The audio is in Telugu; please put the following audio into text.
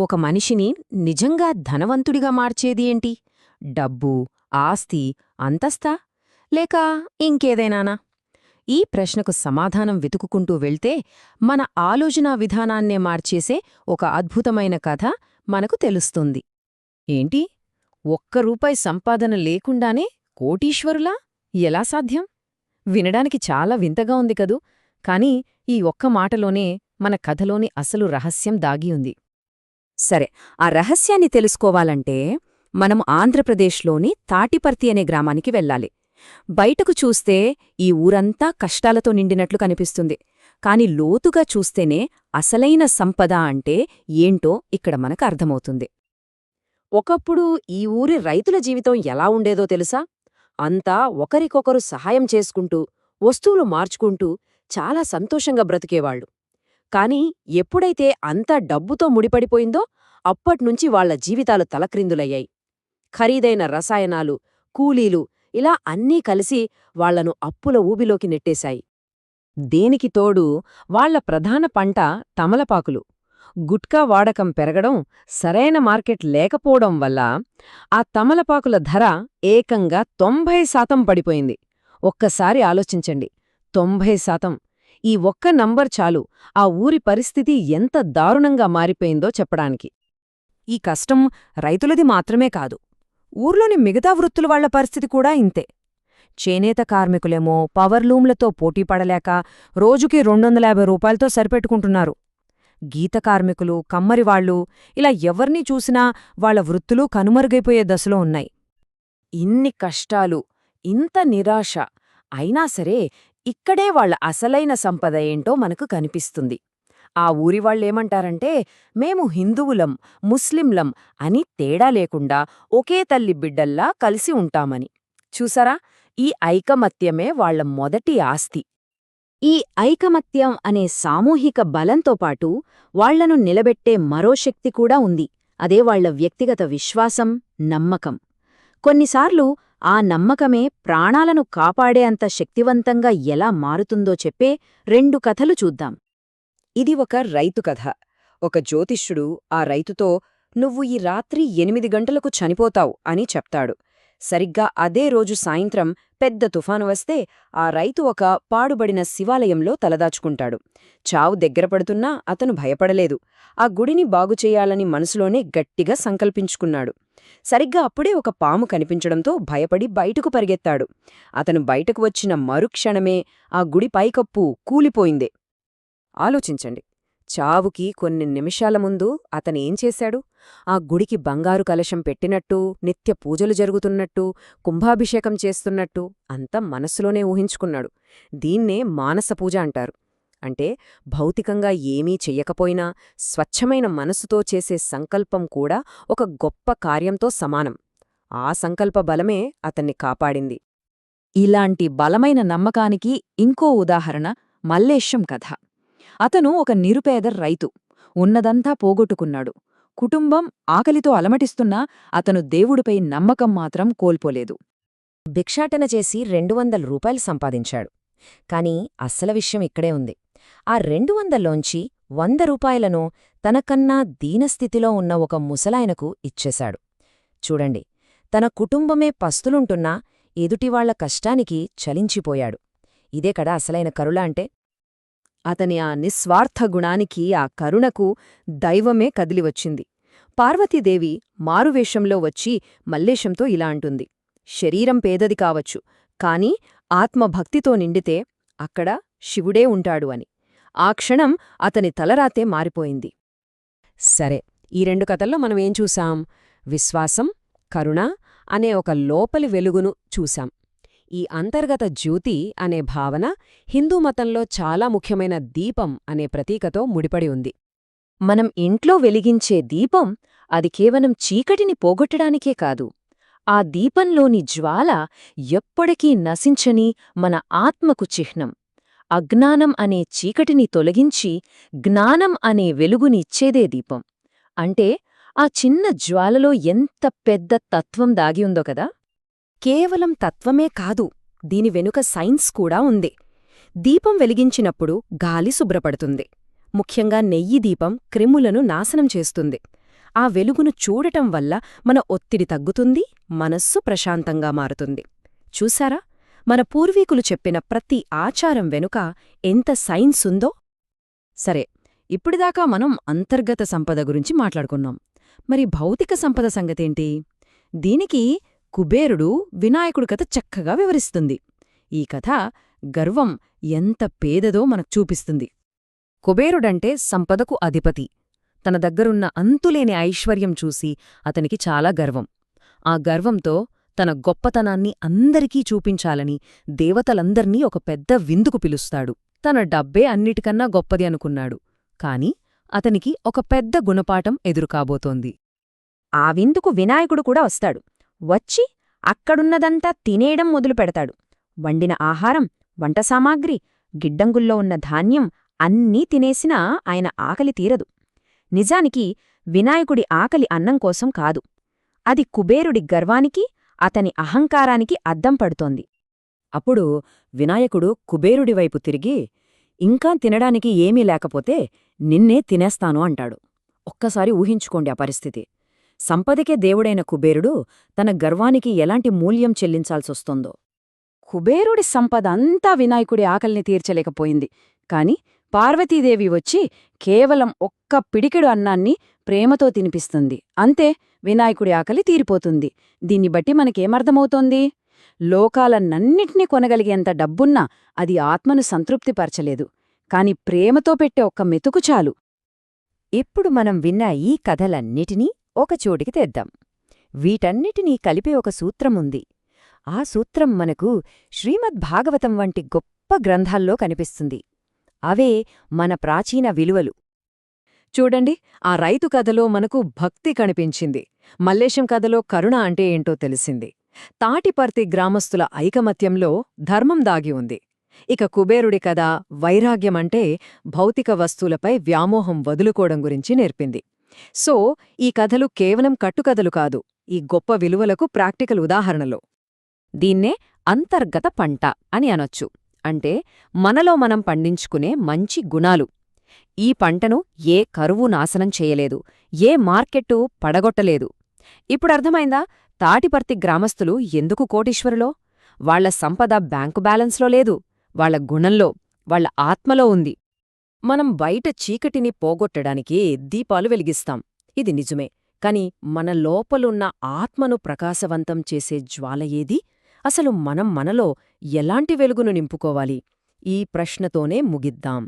ఒక మనిషిని నిజంగా ధనవంతుడిగా మార్చేది ఏంటి? డబ్బు ఆస్తి అంతస్తా లేక ఇంకేదైనానా? ఈ ప్రశ్నకు సమాధానం వెతుకుకుంటూ వెళ్తే మన ఆలోచనా విధానాన్నే మార్చేసే ఒక అద్భుతమైన కథ మనకు తెలుస్తుంది. ఏంటి? ఒక్క రూపాయి సంపాదన లేకుండానే కోటీశ్వరులా? ఎలా సాధ్యం? వినడానికి చాలా వింతగా ఉంది కదూ. కాని ఈ ఒక్క మాటలోనే మన కథలోని అసలు రహస్యం దాగి ఉంది. సరే ఆ రహస్యాన్ని తెలుసుకోవాలంటే మనం ఆంధ్రప్రదేశ్లోని తాటిపర్తి అనే గ్రామానికి వెళ్ళాలి. బయటకు చూస్తే ఈ ఊరంతా కష్టాలతో నిండినట్లు కనిపిస్తుంది. కాని లోతుగా చూస్తేనే అసలైన సంపద అంటే ఏంటో ఇక్కడ మనకు అర్థమవుతుంది. ఒకప్పుడు ఈ ఊరి రైతుల జీవితం ఎలా ఉండేదో తెలుసా? అంతా ఒకరికొకరు సహాయం చేసుకుంటూ వస్తువులు మార్చుకుంటూ చాలా సంతోషంగా బ్రతికేవాళ్ళు కాని ఎప్పుడైతే అంతా డబ్బుతో ముడిపడిపోయిందో అప్పట్నుంచి వాళ్ళ జీవితాలు తలక్రిందులయ్యాయి. ఖరీదైన రసాయనాలు కూలీలు ఇలా అన్నీ కలిసి వాళ్ళను అప్పుల ఊబిలోకి నెట్టేశాయి. దేనికి తోడు వాళ్ళ ప్రధాన పంట తమలపాకులు. గుట్కా వాడకం పెరగడం సరైన మార్కెట్ లేకపోవడం వల్ల ఆ తమలపాకుల ధర ఏకంగా తొంభై శాతం పడిపోయింది. ఒక్కసారి ఆలోచించండి. తొంభై శాతం ఈ ఒక్క నంబర్ చాలు. ఆ ఊరి పరిస్థితి ఎంత దారుణంగా మారిపోయిందో చెప్పడానికి. ఈ కష్టం రైతులది మాత్రమే కాదు. ఊర్లోని మిగతా వృత్తుల వాళ్ళ పరిస్థితి కూడా ఇంతే. చేనేత కార్మికులేమో పవర్లూమ్లతో పోటీపడలేక రోజుకి రెండొందల యాభై రూపాయలతో సరిపెట్టుకుంటున్నారు. గీత కార్మికులు కమ్మరివాళ్ళు ఇలా ఎవర్నీ చూసినా వాళ్ళ వృత్తులు కనుమరుగైపోయే దశలో ఉన్నాయి. ఇన్ని కష్టాలు ఇంత నిరాశ అయినా సరే ఇక్కడే వాళ్ళ అసలైన సంపద ఏంటో మనకు కనిపిస్తుంది. ఆ ఊరివాళ్ళేమంటారంటే మేము హిందువులం ముస్లింలం అని తేడా లేకుండా ఒకే తల్లి బిడ్డల్లా కలిసి ఉంటామని. చూసారా? ఈ ఐకమత్యమే వాళ్ళ మొదటి ఆస్తి. ఈ ఐకమత్యం అనే సామూహిక బలంతో పాటు వాళ్ళను నిలబెట్టే మరో శక్తి కూడా ఉంది. అదే వాళ్ళ వ్యక్తిగత విశ్వాసం నమ్మకం. కొన్నిసార్లు ఆ నమ్మకమే ప్రాణాలను కాపాడే అంత శక్తివంతంగా ఎలా మారుతుందో చెప్పే రెండు కథలు చూద్దాం. ఇది ఒక రైతు కథ. ఒక జ్యోతిష్యుడు ఆ రైతుతో నువ్వు ఈ రాత్రి ఎనిమిది గంటలకు చనిపోతావు అని చెప్తాడు. సరిగ్గా అదే రోజు సాయంత్రం పెద్ద తుఫాను వస్తే ఆ రైతు ఒక పాడుబడిన శివాలయంలో తలదాచుకుంటాడు. చావు దగ్గరపడుతున్నా అతను భయపడలేదు. ఆ గుడిని బాగుచేయాలని మనసులోనే గట్టిగా సంకల్పించుకున్నాడు. సరిగ్గా అప్పుడే ఒక పాము కనిపించడంతో భయపడి బయటకు పరిగెత్తాడు. అతను బయటకు వచ్చిన మరుక్షణమే ఆ గుడి పైకప్పు కూలిపోయిందే. ఆలోచించండి. చావుకి కొన్ని నిమిషాల ముందు అతనేం చేశాడు? ఆ గుడికి బంగారు కలశం పెట్టినట్టు నిత్య పూజలు జరుగుతున్నట్టు కుంభాభిషేకం చేస్తున్నట్టు అంతా మనస్సులోనే ఊహించుకున్నాడు. దీన్నే మానస పూజ అంటారు. అంటే భౌతికంగా ఏమీ చెయ్యకపోయినా స్వచ్ఛమైన మనసుతో చేసే సంకల్పం కూడా ఒక గొప్ప కార్యంతో సమానం. ఆ సంకల్ప బలమే అతన్ని కాపాడింది. ఇలాంటి బలమైన నమ్మకానికి ఇంకో ఉదాహరణ మల్లేశం కథ. అతను ఒక నిరుపేద రైతు. ఉన్నదంతా పోగొట్టుకున్నాడు. కుటుంబం ఆకలితో అలమటిస్తున్నా అతను దేవుడిపై నమ్మకం మాత్రం కోల్పోలేదు. భిక్షాటన చేసి రెండు వందల రూపాయలు సంపాదించాడు. కాని అస్సల విషయం ఇక్కడే ఉంది. ఆ రెండు వందల్లోంచి వంద రూపాయలను తనకన్నా దీనస్థితిలో ఉన్న ఒక ముసలాయనకు ఇచ్చేశాడు. చూడండి తన కుటుంబమే పస్తులుంటున్నా ఎదుటివాళ్ళ కష్టానికి చలించిపోయాడు. ఇదే కదా అసలైన కరుల అంటే? అతని ఆ నిస్వార్థ గుణానికి ఆ కరుణకు దైవమే కదిలివచ్చింది. పార్వతీదేవి మారువేషంలో వచ్చి మల్లేశంతో ఇలా అంటుంది. శరీరం పేదది కావచ్చు కాని ఆత్మభక్తితో నిండితే అక్కడ శివుడే ఉంటాడు అని. ఆ క్షణం అతని తలరాతే మారిపోయింది. సరే ఈ రెండు కథల్లో మనం ఏం చూసాం? విశ్వాసం కరుణ అనే ఒక లోపలి వెలుగును చూశాం ఈ అంతర్గత జ్యోతి అనే భావన హిందూ మతంలో చాలా ముఖ్యమైన దీపం అనే ప్రతీకతో ముడిపడి ఉంది. మనం ఇంట్లో వెలిగించే దీపం అది కేవలం చీకటిని పోగొట్టడానికే కాదు ఆ దీపంలోని జ్వాల ఎప్పటికీ నశించని మన ఆత్మకు చిహ్నం. అజ్ఞానం అనే చీకటిని తొలగించి జ్ఞానం అనే వెలుగునిచ్చేదే దీపం. అంటే ఆ చిన్న జ్వాలలో ఎంత పెద్ద తత్వం దాగి ఉందో కదా? కేవలం తత్వమే కాదు దీని వెనుక సైన్స్ కూడా ఉంది. దీపం వెలిగించినప్పుడు గాలి శుభ్రపడుతుంది. ముఖ్యంగా నెయ్యి దీపం క్రిములను నాశనం చేస్తుంది. ఆ వెలుగును చూడటం వల్ల మన ఒత్తిడి తగ్గుతుంది మనస్సు ప్రశాంతంగా మారుతుంది. చూశారా? మన పూర్వీకులు చెప్పిన ప్రతి ఆచారం వెనుక ఎంత సైన్స్ ఉందో? సరే ఇప్పటిదాకా మనం అంతర్గత సంపద గురించి మాట్లాడుకున్నాం. మరి భౌతిక సంపద సంగతేంటి? దీనికి కుబేరుడు వినాయకుడి కథ చక్కగా వివరిస్తుంది. ఈ కథ గర్వం ఎంత పేదదో మనకు చూపిస్తుంది. కుబేరుడంటే సంపదకు అధిపతి. తన దగ్గరున్న అంతులేని ఐశ్వర్యం చూసి అతనికి చాలా గర్వం. ఆ గర్వంతో తన గొప్పతనాన్ని అందరికీ చూపించాలని దేవతలందర్నీ ఒక పెద్ద విందుకు పిలుస్తాడు. తన డబ్బే అన్నిటికన్నా గొప్పది అనుకున్నాడు. కాని అతనికి ఒక పెద్ద గుణపాఠం ఎదురుకాబోతోంది. ఆ విందుకు వినాయకుడు కూడా వస్తాడు. వచ్చి అక్కడున్నదంతా తినేయడం మొదలుపెడతాడు. వండిన ఆహారం వంట సామాగ్రి గిడ్డంగుల్లో ఉన్న ధాన్యం అన్నీ తినేసినా ఆయన ఆకలి తీరదు. నిజానికి వినాయకుడి ఆకలి అన్నం కోసం కాదు. అది కుబేరుడి గర్వానికి అతని అహంకారానికి అద్దం పడుతోంది. అప్పుడు వినాయకుడు కుబేరుడివైపు తిరిగి ఇంకా తినడానికి ఏమీ లేకపోతే నిన్నే తినేస్తాను అంటాడు. ఒక్కసారి ఊహించుకోండి ఆ పరిస్థితి. సంపదకే దేవుడైన కుబేరుడు తన గర్వానికి ఎలాంటి మూల్యం చెల్లించాల్సొస్తోందో. కుబేరుడి సంపద అంతా వినాయకుడి ఆకలిని తీర్చలేకపోయింది. కాని పార్వతీదేవి వచ్చి కేవలం ఒక్క పిడికెడు అన్నాన్ని ప్రేమతో తినిపిస్తుంది. అంతే వినాయకుడి ఆకలి తీరిపోతుంది. దీన్ని బట్టి మనకేమర్థమవుతోంది? లోకాలనన్నిటినీ కొనగలిగేంత డబ్బున్నా అది ఆత్మను సంతృప్తిపరచలేదు. కాని ప్రేమతో పెట్టే ఒక్క మెతుకు చాలు. ఇప్పుడు మనం విన్న ఈ కథలన్నిటినీ ఒకచోటికి తెద్దాం. వీటన్నిటినీ కలిపే ఒక సూత్రముంది. ఆ సూత్రం మనకు శ్రీమద్భాగవతం వంటి గొప్ప గ్రంథాల్లో కనిపిస్తుంది. అవే మన ప్రాచీన విలువలు. చూడండి ఆ రైతు కథలో మనకు భక్తి కనిపించింది. మల్లేశం కథలో కరుణ అంటే ఏంటో తెలిసింది. తాటిపర్తి గ్రామస్తుల ఐకమత్యంలో ధర్మం దాగి ఉంది. ఇక కుబేరుడి కథ వైరాగ్యమంటే భౌతిక వస్తువులపై వ్యామోహం వదులుకోవడం గురించి నేర్పింది. సో ఈ కథలు కేవలం కట్టుకథలు కాదు ఈ గొప్ప విలువలకు ప్రాక్టికల్ ఉదాహరణలు. దీన్నే అంతర్గత పంట అని అనొచ్చు. అంటే మనలో మనం పండించుకునే మంచి గుణాలు. ఈ పంటను ఏ కరువు నాశనం చేయలేదు ఏ మార్కెట్టు పడగొట్టలేదు. ఇప్పుడర్థమైందా తాటిపర్తి గ్రామస్తులు ఎందుకు కోటీశ్వరులో? వాళ్ళ సంపద బ్యాంకు బ్యాలెన్స్లో లేదు వాళ్ళ గుణంలో వాళ్ళ ఆత్మలో ఉంది. మనం బయట చీకటిని పోగొట్టడానికి దీపాలు వెలిగిస్తాం. ఇది నిజమే. కాని మన లోపలున్న ఆత్మను ప్రకాశవంతం చేసే జ్వాల ఏది? అసలు మనం మనలో ఎలాంటి వెలుగును నింపుకోవాలి? ఈ ప్రశ్నతోనే ముగిద్దాం.